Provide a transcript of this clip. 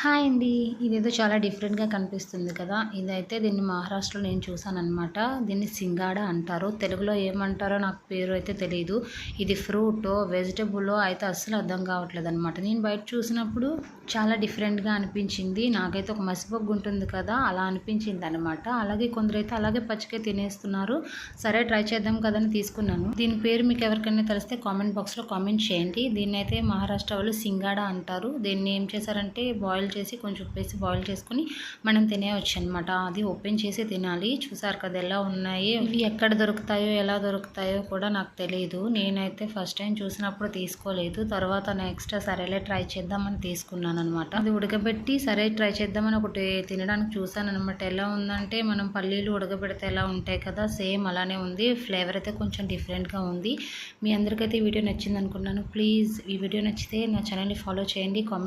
Hi అండి. ఇదేదో చాలా డిఫరెంట్గా కనిపిస్తుంది కదా. ఇదైతే దీన్ని మహారాష్ట్రలో నేను చూసాను అనమాట దీన్ని సింగాడ అంటారు. తెలుగులో ఏమంటారో నాకు పేరు అయితే తెలియదు ఇది ఫ్రూట్ వెజిటబుల్లో అయితే అస్సలు అర్థం కావట్లేదు అనమాట నేను బయట చూసినప్పుడు చాలా డిఫరెంట్గా అనిపించింది. నాకైతే ఒక మసిపొగ్గు ఉంటుంది కదా అలా అనిపించింది అనమాట అలాగే కొందరైతే అలాగే పచ్చికే తినేస్తున్నారు. సరే ట్రై చేద్దాం కదని తీసుకున్నాను. దీని పేరు మీకు ఎవరికైనా తెలిస్తే కామెంట్ బాక్స్లో కామెంట్ చేయండి. దీన్ని అయితే మహారాష్ట్ర వాళ్ళు సింగాడ అంటారు. దీన్ని ఏం చేశారంటే బాయిల్ బాయిల్ చేసి కొంచెం ఉప్పేసి బాయిల్ చేసుకుని మనం తినేయచ్చు అనమాట అది ఓపెన్ చేసి తినాలి. చూసారు కదా ఎలా ఉన్నాయి? ఇవి ఎక్కడ దొరుకుతాయో ఎలా దొరుకుతాయో కూడా నాకు తెలియదు నేనైతే ఫస్ట్ టైం చూసినప్పుడు తీసుకోలేదు. తర్వాత నెక్స్ట్ సరేలే ట్రై చేద్దామని తీసుకున్నాను అనమాట అది ఉడకబెట్టి సరే ట్రై చేద్దామని ఒకటి తినడానికి చూసాను అనమాట ఎలా ఉందంటే మనం పల్లీలు ఉడకబెడితే ఎలా ఉంటాయి కదా సేమ్ అలానే ఉంది. ఫ్లేవర్ అయితే కొంచెం డిఫరెంట్గా ఉంది. మీ అందరికైతే ఈ వీడియో నచ్చింది అనుకున్నాను ప్లీజ్ ఈ వీడియో నచ్చితే నా ఛానల్ని ఫాలో చేయండి. కామెంట్